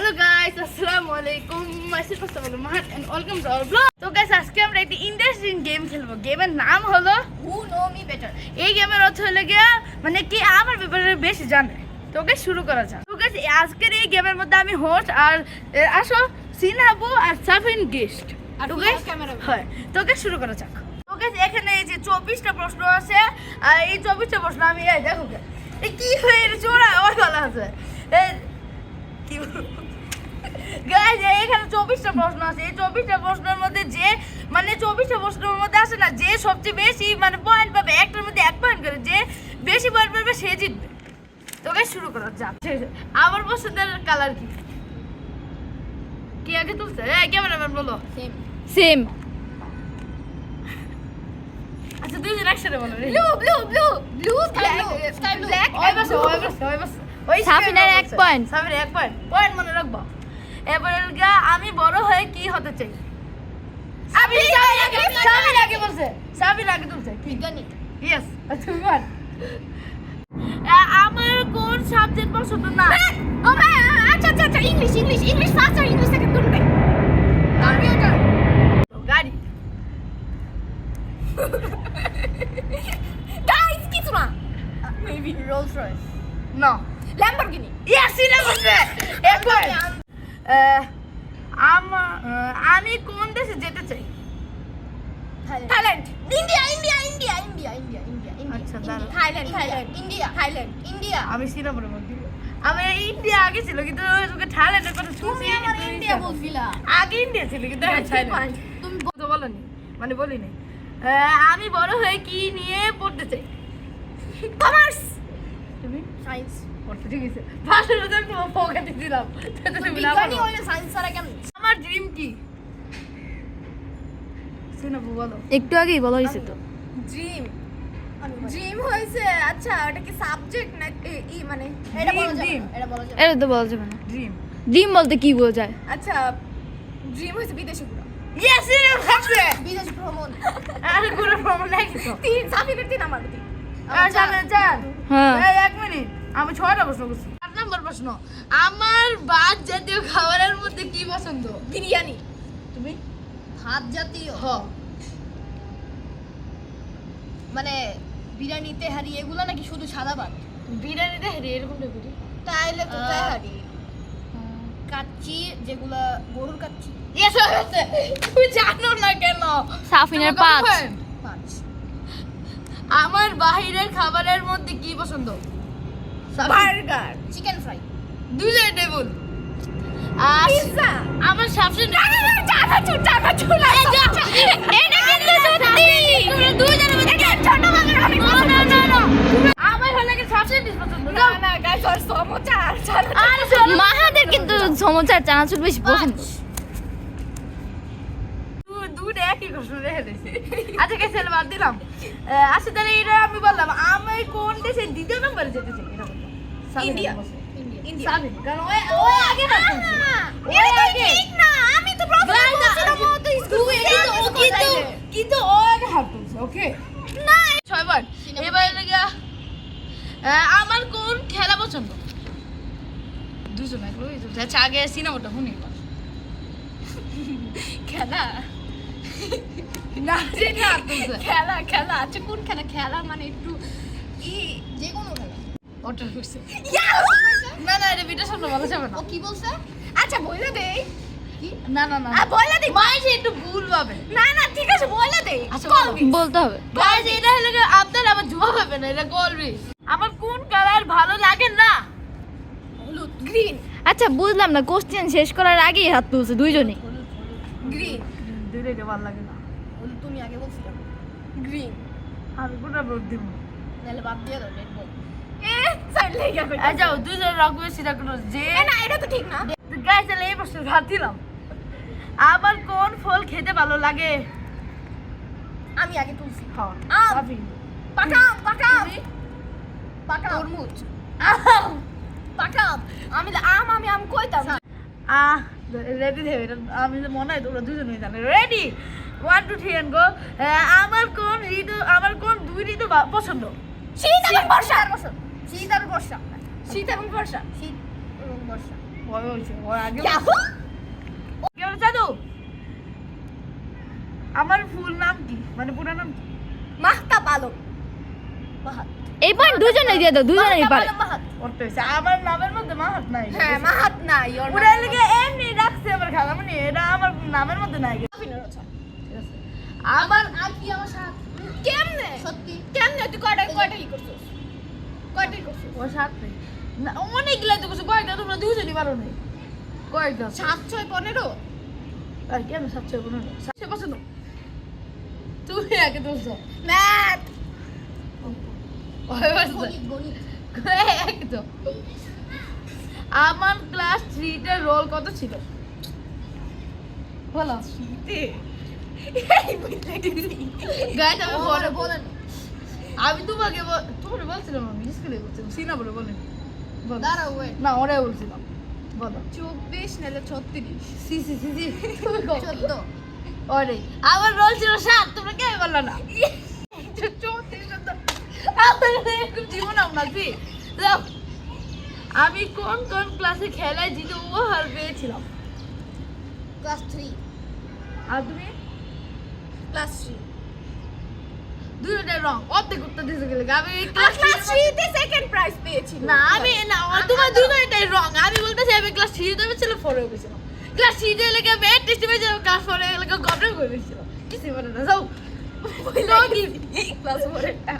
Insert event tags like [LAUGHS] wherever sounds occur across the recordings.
Hello guys আসসালামু আলাইকুম পাশে বলো Mahato and welcome to our blog তো গাইস আজকে আমরা একটি ইন্টারেস্টিং গেম খেলব। গেমের নাম হলো হু নো মি বেটার এই গেমের অর্থ হলো গিয়া মানে কি আমার ব্যাপারে বেশি জানে। তো গাইস শুরু করা যাক। তো গাইস আজকের এই গেমের মধ্যে আমি হোস্ট আর আসো সিনহাবু আর সাফিন গেস্ট আর তো গাইস man। হয়। তো গাইস শুরু করা যাক। তো গাইস এখানে এই যে চব্বিশটা প্রশ্ন আছে। আর এই চব্বিশটা প্রশ্ন আমি এই দেখো কি হয়ে চোরা আমার গলা আছে। কি গাইজ এখানে চব্বিশটা প্রশ্ন আছে। এই চব্বিশটা প্রশ্নের মধ্যে যে মানে চব্বিশটা প্রশ্নের মধ্যে আসে না যে সবচেয়ে বেশি মানে পয়েন্ট পাবে একটার মধ্যে এক পয়েন্ট করে যে বেশি পয়েন্ট পাবে সে জিতবে। তো গাইজ শুরু করা যাক। আমার পছন্দের কালার কি? কি আগে তুলছে? এই ক্যামেরাম্যান বলো। সেম সেম আচ্ছা দুইজন একসাথে বলো blue blue blue blue sky blue sky blue black ওই বসে ওই বসে ওই বসে। ওই সাফিনের এক point। সাফিনের এক পয়েন্ট পয়েন্ট মনে রাখব। এবার গা আমি বড় হয়ে কি হতে চাই? আমি সাবির আগে বলছে। সাবির আগে তুলছে। কি? বিজ্ঞানী। ইয়েস তুমি বল আমার কোন সাবজেক্ট পছন্দ না? ও ভাই আচ্ছা আচ্ছা আচ্ছা ইংলিশ ইংলিশ ইংলিশ ফার্স্ট আর ইংলিশ সেকেন্ড কোনটা কম্পিউটার গাড়ি। গাইস কিছু না। মেবি রোলস রয়েস না ল্যাম্বরগিনি ইয়েস বলছে আমি কোন দেশে যেতে চাই? Thailand. India India India India India India আচ্ছা, Thailand Thailand India Thailand. India. আমি সিঙ্গাপুরে বলছি আমি ইন্ডিয়া আগে ছিল কিন্তু তোকে থাইল্যান্ডের কথা শুনছি আমার ইন্ডিয়া বলছিলা। আগে ইন্ডিয়া ছিল কিন্তু থাইল্যান্ড। তুমি বলতে বলনি মানে বলিনি। আমি বড় হয়ে কি নিয়ে পড়তে চাই? কমার্স তুমি? সায়েন্স পড়তে ঠিক আছে। আমি তোমার পকেটে দিলাম। তুমি বিজ্ঞানী। হইলে সায়েন্স ছাড়া কেমন? আমার ড্রিম কি? বলো। একটু আগেই বলা হয়েছে তো। ড্রিম ড্রিম হয়েছে। আচ্ছা ওটা কি সাবজেক্ট না ই মানে? এটা বলা যাবে এটা বলা যাবে না। এটা তো বলা যাবে না। ড্রিম ড্রিম বলতে কি বোঝায়? আচ্ছা ড্রিম হয়েছে বিদেশে ঘোরা। ইয়েস খাচ্ছে বিদেশ ভ্রমণ। আরে ঘুরে ভ্রমণ নাই কিছু তিন সাবজেক্টের তিন আমার তিন। হ্যাঁ। এক মিনিট আমি ছয়টা প্রশ্ন করছি। আট নম্বর প্রশ্ন আমার ভাত জাতীয় খাবারের মধ্যে কি পছন্দ? বিরিয়ানি। তুমি ভাত জাতীয় হ মানে বিরিয়ানি তেহারি এগুলো নাকি শুধু সাদা ভাত? বিরিয়ানিতে হেরে এরকম তাইলে তো তেহারি কাচ্চি যেগুলা গরুর কাচ্চি। হয়েছে [LAUGHS] তুমি জানো না কেন? সাফিনের? পাঁচ। আমার বাহিরের খাবারের মধ্যে কি পছন্দ? বার্গার চিকেন ফ্রাই দুজন টেবল আমার সবচেয়ে চানাচুর চানাচুর এটা কিন্তু সত্যি। তোমরা দুজনের ছোট বাজার আমি না না না না। আমার হলে কি সবচেয়ে বেশি পছন্দ? না না গাইস আর সমোচা আর চানাচুর আর চলো। মাহাদের কিন্তু সমোচার চানাচুর বেশি পছন্দ। একই দিয়েছি আচ্ছা কে ছেলে বাদ দিলাম। আচ্ছা তাহলে এটা আমি বললাম আমি কোন দেশে দ্বিতীয় নম্বরে যেতে চাই? ইন্ডিয়া। আমার কোন খেলা পছন্দ? দুজন আচ্ছা আগে সিনেমাটা শুনি খেলা? না সেটা খেলা খেলা। আচ্ছা কোন খেলা? খেলা মানে একটু ই যে কোনো খেলা। ওটা করছে। না না এটা বিটা বলা যাবে না। ও কি বলছে? আচ্ছা বইলা দেই। কি? না না না। আ বইলা দেই। একটু ভুল পাবে না না ঠিক আছে আচ্ছা, বলো। বলতে হবে। গাইস এটা হলো আপনার জবাব হবে না এটা আমার কোন কালার ভালো লাগে না? হলুদ গ্রিন আচ্ছা বুঝলাম না কোশ্চেন শেষ করার আগেই হাত তুলছে দুইজনই। গ্রিন দুইটাই ভালো লাগে না। তুমি আগে বলছিলাম গ্রিন আমি কোনটা দিব? নাহলে বাদ দিয়ে দাও রেড বল এ সাইড লেগে গেল। আচ্ছা দুজন সেটা কোনো যে না এটা তো ঠিক না। গাইস তাহলে এই প্রশ্ন ভাত দিলাম। আমার কোন ফল খেতে ভালো লাগে? আমি আগে তুলছি। হ্যাঁ আম। সাবি। পাকাম পাকাম। তুমি? পাকাম। তরমুজ। আম। পাকাম। আমি আম আমি আম কইতাম। আহ রেডি দেবে আমি মনে হয় তোমরা দুজনেই জানে। Ready one two three and go আমার কোন ঋতু আমার কোন দুই ঋতু পছন্দ? শীত এবং বর্ষা। শীত বর্ষা। শীত এবং বর্ষা। শীত এবং বর্ষা। হয়েছে ওর আগে জাদু? আমার ফুল নাম কি? মানে পুরো নাম কি? মাহতাব আলম। মাহাত এই পয়েন্ট দুজনে দিয়ে দাও দুজনেই মাহতাব পারে আলম মাহাত। ওর হয়েছে আমার নামের মধ্যে মাহাত নাই হ্যাঁ মাহাত নাই ওরা লেগে এমনি রাখছে আমার খালামনি এটা আমার নামের মধ্যে নাই অভিনয় রচনা ঠিক আছে আমার আর কি আমার সাথে কেমনে সত্যি কেমনে তুই কয়টা কয়টা কি করছিস কয়টা করছিস ওর সাথে না অনেকগুলো তো কিছু কয়েকটা তোমরা দুজনই পারো নাই কয়েকটা সাত ছয় পনেরো আর কি আমি সাতশো পনেরো সাতশো পছন্দ তুমি আগে তুলছো ম্যাথ ওই গণিত গণিত একদম। আমার ক্লাস থ্রিতে রোল কত ছিল? বলো। আমি পরে বলেন। আমি তোমাকে তোমাকে বলছিলাম আমি স্কুলে বলছিলাম। সিনা বলে বলেন। বলো। দাঁড়াও না ওরাই বলছিলাম। বলো। চব্বিশ নাহলে ছত্রিশ। সি সি সি সি চোদ্দ। ওরে আমার রোল ছিল সাত তোমরা কে বলল না চৌত্রিশ আমার জীবন আপনার আমি কোন কোন ক্লাসে খেলায় জিতে ও হার পেয়েছিলাম? ক্লাস থ্রি আর তুমি? ক্লাস থ্রি দুইটা রং অর্ধেক উত্তর দিতে গেলে আমি ক্লাস থ্রিতে সেকেন্ড প্রাইজ পেয়েছি না আমি না তোমার দুইটাই রং আমি বলতেছি আমি ক্লাস থ্রিতে পেয়েছিলাম ফোরে পেয়েছিলাম ক্লাস থ্রিতে লেগে আমি এক টেস্টে পেয়েছিলাম ক্লাস ফোরে লেগে গভর্নমেন্ট করে পেয়েছিলাম কিছু বলে না যাও।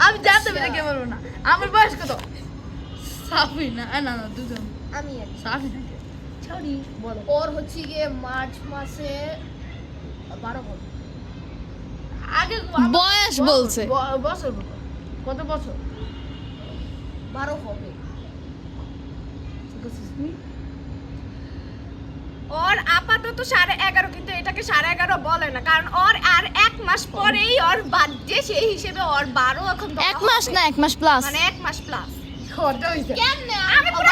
আমি জানতে পেরে কে বলব না? আমার বয়স কত? সাফি না না না দুজন। আমি আর সাফি না সরি বলো। ওর হচ্ছে গিয়ে মার্চ মাসে বারো বছর। আগে বয়স বলছে। বছর কত? কত বছর? বারো হবে। ওর আপাতত সাড়ে এগারো কিন্তু এটাকে সাড়ে এগারো বলে না। কারণ ওর আর এক মাস পরেই ওর বার্থডে সেই হিসেবে ওর বারো এখন এক মাস না এক মাস প্লাস মানে এক মাস প্লাস খরচা হইছে কেমনে? আমি পুরো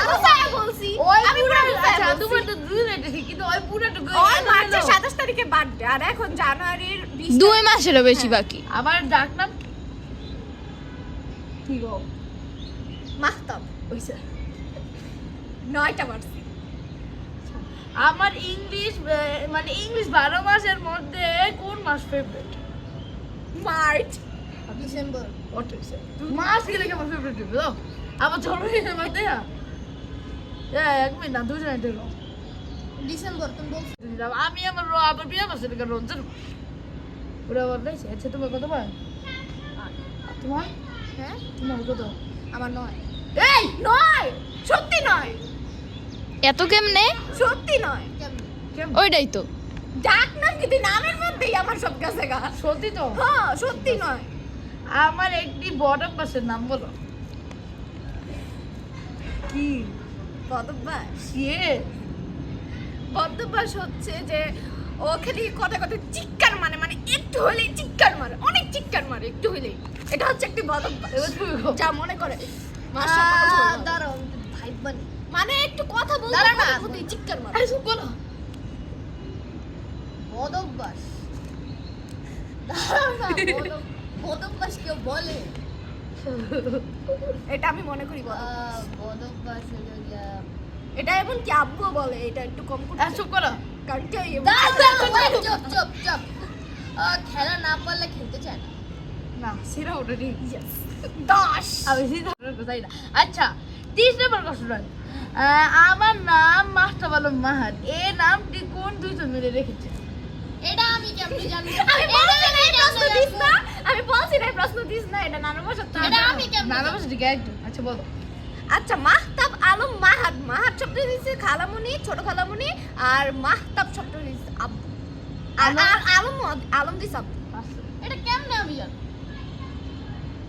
বলছি। আমি পুরো ঘুষায় বলছি। তোমার তো দুই কিন্তু ওই পুরাটুকু ওর মার্চের সাতাশ তারিখে বার্থডে আর এখন জানুয়ারির দুই মাসেরও বেশি বাকি। আমার ডাক নাম? কি গো? মাহতাব নয়টা মার্চি আমার ইংলিশ মানে ইংলিশ বারো মাসের মধ্যে কোন মাস ফেভারিট মার্চ। ডিসেম্বর। গেলে কি আমার ফেভারিট হবে? দাও। আমার জন্মদিনের মধ্যে না হ্যাঁ এক মিনিট না দুজন এটা রং ডিসেম্বর তুমি বলছো। আমি আমার র আবার বিয়ে রঞ্জন ওরা আচ্ছা তোমার কত বার তোমার? হ্যাঁ? তোমার কত? আমার নয়। এই নয়! সত্যি নয়! এত কেমনে? সত্যি নয়। কেমন? ওইটাই তো। ডাক নাম কিন্তু নামের মধ্যেই আমার সব কাছে গা। সত্যি তো? হ্যাঁ সত্যি নয়। আমার একটি বড় পাশের নাম বলো। কি? বদভ্যাস হচ্ছে যে ও খালি কথা কথা চিৎকার মানে মানে একটু হলেই চিৎকার মারে অনেক চিৎকার মারে একটু হলেই। এটা হচ্ছে একটি বদভ্যাস। যা মনে করে। দাঁড়াও ভাই বানি মানে একটু কথা বলতে দাঁড়া না। বলতেই চিৎকার মারে। আরে চুপ করো। বদভ্যাস। দাঁড়াও না, বদভ্যাস কেউ বলে? এটা আমি মনে করি বদভ্যাস। এটা এমন কি আব্বু বলে এটা একটু কম করে আরে চুপ করো। কারণ কেউ চুপ চুপ চুপ। আহ, খেলা না পারলে খেলতে চায় না। না সিরা ওটা ঠিক Yes. দশ আমি কোথায় না। আচ্ছা তিরিশ নম্বর কোশ্চেন আমার নাম মাস্টার আলম মাহাত এই নামটি কোন দুইজন মিলে রেখেছে? এটা আমি কেমনে জানব [LAUGHS] আমি বলছি না এই প্রশ্ন দিস না। আমি বলছি না এই প্রশ্ন দিস না। এটা নানা বছর এটা আমি কেমনে নানা জানব? ঠিক একদম। আচ্ছা বলো। আচ্ছা মাহতাব আলম মাহাত মাহাত শব্দ দিচ্ছে খালামুনি ছোট খালামুনি আর মাহতাব শব্দ দিচ্ছে আব্বু। আর আলম? আলম দিস আব্বু। এটা কেমনে আমি জানব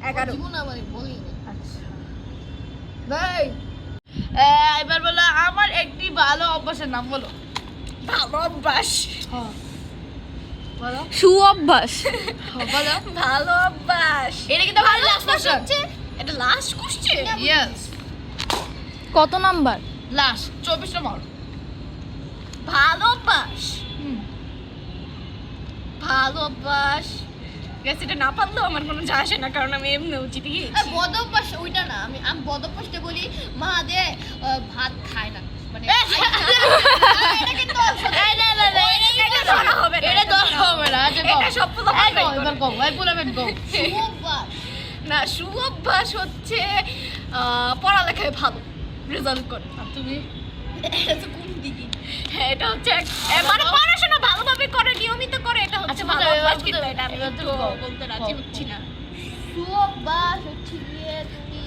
এগারো। জীবন আমার বলি আচ্ছা। ভাই এবার বলো আমার একটি ভালো অভ্যাসের নাম বলো। ভালো অভ্যাস। হ্যাঁ। বলো। সু অভ্যাস [LAUGHS] হ্যাঁ, বলো। ভালো অভ্যাস। এটা কিন্তু ভালো অভ্যাস হচ্ছে। এটা লাস্ট কোশ্চেন ইয়েস কত নাম্বার? লাস্ট চব্বিশ নম্বর। ভালো অভ্যাস। হুম। ভালো অভ্যাস। না পারলেও আমার কোনো যায় আসে না কারণ আমি এমনি উচিত ওইটা না আমি আমি বলি মা দে ভাত খায় না। মানে [LAUGHS] এটা কিন্তু না না না এটা এটা ধরা হবে না, এটা এটা ধরা হবে না। আচ্ছা এটা এবার পুরো না সুঅভ্যাস হচ্ছে পড়ালেখায় ভালো রেজাল্ট করে। তুমি? এটা [LAUGHS] তো কোন দিকে? হ্যাঁ এটা হচ্ছে মানে পড়াশোনা ভালোভাবে করে নিয়মিত করে এটা হচ্ছে আচ্ছা, ভালো অভ্যাস, কিন্তু এটা আমি তো বলতে রাজি হচ্ছি না। সুঅভ্যাস হচ্ছে গিয়ে তুমি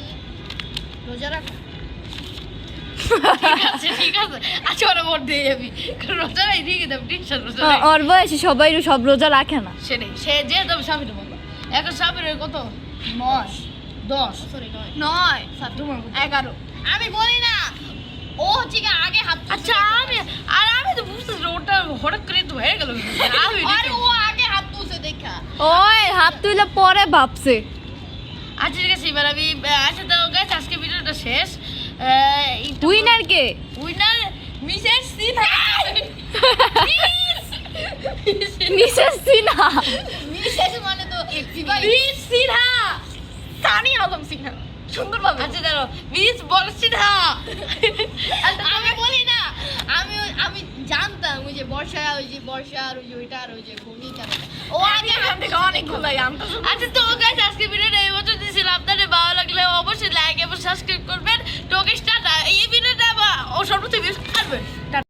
রোজা রাখো। আচ্ছা ওরা। ওর বয়সে সবাই সব রোজা রাখে না। সেটাই সে যে তবে বলব এখন সাবির কত? নয়। দশ। নয়? এগারো। আমি বলি না। ও হচ্ছে কি আগে হাত আচ্ছা আমি আর আমি তো বুঝতেছি না, ওটা হঠাৎ করে তো হয়ে গেল। আরে ও আগে হাত তুলছে দেখা। ওই হাত তুলে পরে ভাবছে। আচ্ছা ঠিক আছে এবার আমি আচ্ছা তো গাছ আজকে ভিডিওটা শেষ। আহ, উইনার কে? Winner Mrs Sinha Mrs Sinha বিশেষ মানে তো সিনহা সানি আলম সিনহা সুন্দর পাবে আচ্ছা দাঁড়ো মিস বলছি না। আচ্ছা, আমি বলি না আমি আমি জানতাম ওই যে বর্ষা ওই যে বর্ষা আর ওই যে ওইটা আর ওই যে গণিত ও আগে এখান অনেক ঘুমাই আমটা আচ্ছা তো গাইস আজকে ভিডিওটা এই বছর দিছিল আপনাদের ভালো লাগলে অবশ্যই লাইক এবং সাবস্ক্রাইব করবেন। টোকেস্টা এই ভিডিওটা বা ও সর্বোচ্চ ভিউজ করবেন টাটা